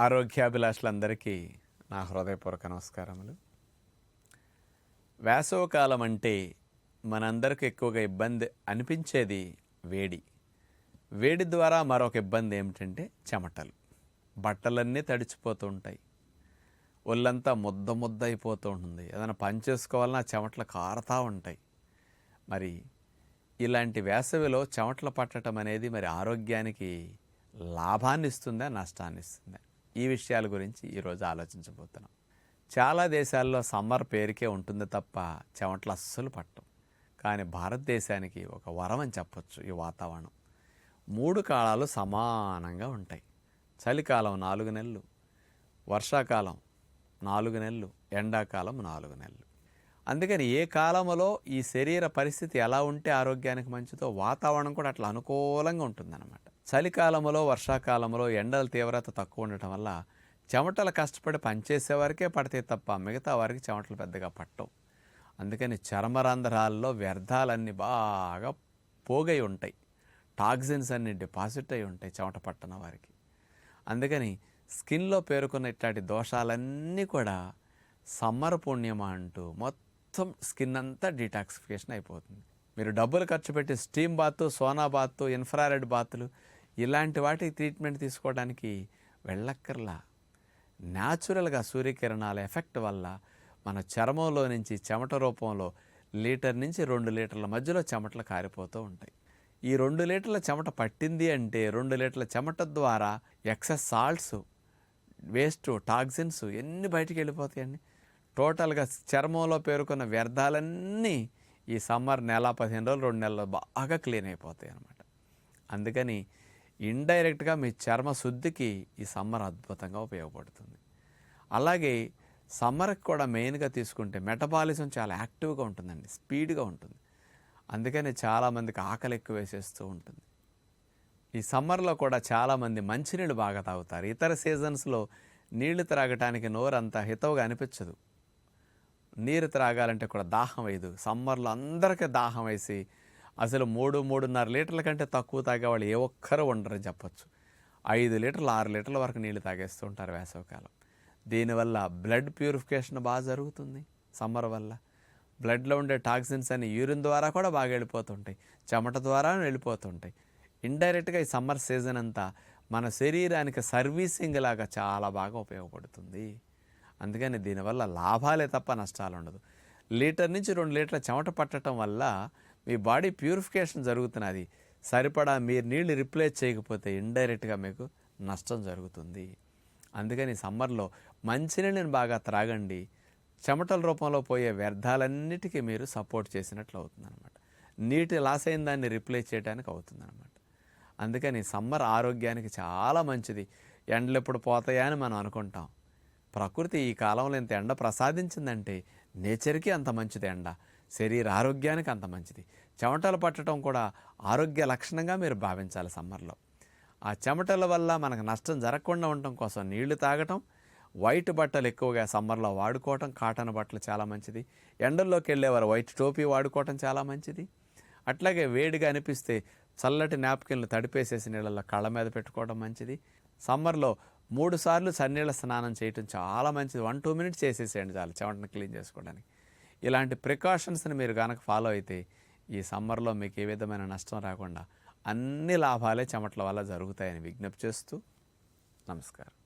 ఆరోగ్యాభిలాషులందరికీ నా హృదయపూర్వక నమస్కారములు. వేసవకాలం అంటే మనందరికి ఎక్కువగా ఇబ్బంది అనిపించేది వేడి. వేడి ద్వారా మరొక ఇబ్బంది ఏమిటంటే చెమటలు. బట్టలన్నీ తడిచిపోతూ ఉంటాయి. ఒళ్ళంతా ముద్ద ముద్ద అయిపోతూ ఉంటుంది. ఏదైనా పని చేసుకోవాలన్నా చెమటలు కారుతూ ఉంటాయి. మరి ఇలాంటి వేసవిలో చెమటలు పట్టడం అనేది మరి ఆరోగ్యానికి లాభాన్ని ఇస్తుందా నష్టాన్ని ఇస్తుందా ఈ విషయాల గురించి ఈరోజు ఆలోచించబోతున్నాం. చాలా దేశాల్లో సమ్మర్ పేరుకే ఉంటుంది తప్ప చెమట్లు అస్సలు పట్టం కానీ భారతదేశానికి ఒక వరం అని చెప్పొచ్చు ఈ వాతావరణం. మూడు కాలాలు సమానంగా ఉంటాయి. చలికాలం నాలుగు నెలలు వర్షాకాలం నాలుగు నెలలు ఎండాకాలం నాలుగు నెలలు. అందుకని ఏ కాలంలో ఈ శరీర పరిస్థితి ఎలా ఉంటే ఆరోగ్యానికి మంచిదో వాతావరణం కూడా అట్లా అనుకూలంగా ఉంటుందన్నమాట. చలికాలంలో వర్షాకాలంలో ఎండల తీవ్రత తక్కువ ఉండటం వల్ల చెమటలు కష్టపడి పనిచేసే వరకే పడతాయి తప్ప మిగతా వారికి చెమటలు పెద్దగా పట్టవు. అందుకని చర్మరంధ్రాల్లో వ్యర్థాలన్నీ బాగా పోగై ఉంటాయి. టాక్సిన్స్ అన్ని డిపాజిట్ అయి ఉంటాయి చెమట పట్టన వారికి. అందుకని స్కిన్లో పేరుకున్న ఇట్లాంటి దోషాలన్నీ కూడా సమ్మర్ పుణ్యమా అంటూ మొత్తం స్కిన్ అంతా డీటాక్సిఫికేషన్ అయిపోతుంది. మీరు డబ్బులు ఖర్చు పెట్టి steam bath sauna bath infrared బాత్లు ఇలాంటి వాటికి ట్రీట్మెంట్ తీసుకోవడానికి వెళ్ళక్కర్లా. న్యాచురల్గా సూర్యకిరణాల ఎఫెక్ట్ వల్ల మన చర్మంలో నుంచి చెమట రూపంలో లీటర్ నుంచి రెండు లీటర్ల మధ్యలో చెమటలు కారిపోతూ ఉంటాయి. ఈ రెండు లీటర్ల చెమట పట్టింది అంటే రెండు లీటర్ల చెమట ద్వారా ఎక్సెస్ సాల్ట్స్ వేస్ట్ టాక్సిన్స్ ఎన్ని బయటికి వెళ్ళిపోతాయండి? టోటల్గా చర్మంలో పేరుకున్న వ్యర్థాలన్నీ ఈ సమ్మర్ నెల పదిహేను రోజులు రెండు నెలలు బాగా క్లీన్ అయిపోతాయి అన్నమాట. అందుకని ఇండైరెక్ట్గా మీ చర్మ శుద్ధికి ఈ సమ్మర్ అద్భుతంగా ఉపయోగపడుతుంది. అలాగే సమ్మర్కి కూడా మెయిన్గా తీసుకుంటే మెటబాలిజం చాలా యాక్టివ్గా ఉంటుందండి స్పీడ్గా ఉంటుంది. అందుకని చాలామందికి ఆకలి ఎక్కువ వేసేస్తూ ఉంటుంది. ఈ సమ్మర్లో కూడా చాలామంది మంచినీళ్ళు బాగా తాగుతారు. ఇతర సీజన్స్లో నీళ్ళు త్రాగటానికి నోరు అంత హితవుగా అనిపించదు. నీరు త్రాగాలంటే కూడా దాహం వేయదు. సమ్మర్లో అందరికీ దాహం వేసి అసలు మూడు మూడున్నర లీటర్ల కంటే తక్కువ తాగేవాళ్ళు ఏ ఒక్కరు ఉండరని చెప్పొచ్చు. ఐదు లీటర్లు ఆరు లీటర్ల వరకు నీళ్ళు తాగేస్తూ ఉంటారు వేసవికాలం. దీనివల్ల బ్లడ్ ప్యూరిఫికేషన్ బాగా జరుగుతుంది సమ్మర్ వల్ల. బ్లడ్లో ఉండే టాక్సిన్స్ అని యూరిన్ ద్వారా కూడా బాగా వెళ్ళిపోతుంటాయి. చెమట ద్వారా వెళ్ళిపోతుంటాయి. ఇండైరెక్ట్గా ఈ సమ్మర్ సీజన్ అంతా మన శరీరానికి సర్వీసింగ్ లాగా చాలా బాగా ఉపయోగపడుతుంది. అందుకని దీనివల్ల లాభాలే తప్ప నష్టాలు ఉండదు లీటర్ నుంచి రెండు లీటర్ల చెమట పట్టడం వల్ల మీ బాడీ ప్యూరిఫికేషన్ జరుగుతున్నది. సరిపడా మీరు నీళ్ళు రిప్లేస్ చేయకపోతే ఇండైరెక్ట్గా మీకు నష్టం జరుగుతుంది. అందుకని సమ్మర్లో మంచినీళ్ళని బాగా త్రాగండి. చెమటల రూపంలో పోయే వ్యర్థాలన్నిటికీ మీరు సపోర్ట్ చేసినట్లు అవుతుందన్నమాట. నీటి లాస్ అయిన దాన్ని రిప్లేస్ చేయడానికి అవుతుందన్నమాట. అందుకని సమ్మర్ ఆరోగ్యానికి చాలా మంచిది. ఎండలు ఎప్పుడు పోతాయా అని మనం అనుకుంటాం. ప్రకృతి ఈ కాలంలో ఇంత ఎండ ప్రసాదించిందంటే నేచర్కి అంత మంచిది ఎండ. శరీర ఆరోగ్యానికి అంత మంచిది. చెమటలు పట్టడం కూడా ఆరోగ్య లక్షణంగా మీరు భావించాలి సమ్మర్లో. ఆ చెమటల వల్ల మనకు నష్టం జరగకుండా ఉండటం కోసం నీళ్ళు తాగటం వైట్ బట్టలు ఎక్కువగా సమ్మర్లో వాడుకోవటం కాటన్ బట్టలు చాలా మంచిది. ఎండల్లోకి వెళ్ళేవారు వైట్ టోపీ వాడుకోవటం చాలా మంచిది. అట్లాగే వేడిగా అనిపిస్తే చల్లటి నాప్కిన్లు తడిపేసేసి నీళ్ళల్లో కళ్ళ మీద పెట్టుకోవడం మంచిది. సమ్మర్లో మూడు సార్లు సన్నీళ్ళ స్నానం చేయటం చాలా మంచిది. వన్ టూ మినిట్స్ చేసేసేయండి చాలు చెమటను క్లీన్ చేసుకోవడానికి. ఇలాంటి ప్రికాషన్స్ని మీరు కనుక ఫాలో అయితే ఈ సమ్మర్లో మీకు ఏ విధమైన నష్టం రాకుండా అన్ని లాభాలే చెమట్ల వల్ల జరుగుతాయని విజ్ఞప్తి చేస్తూ నమస్కారం.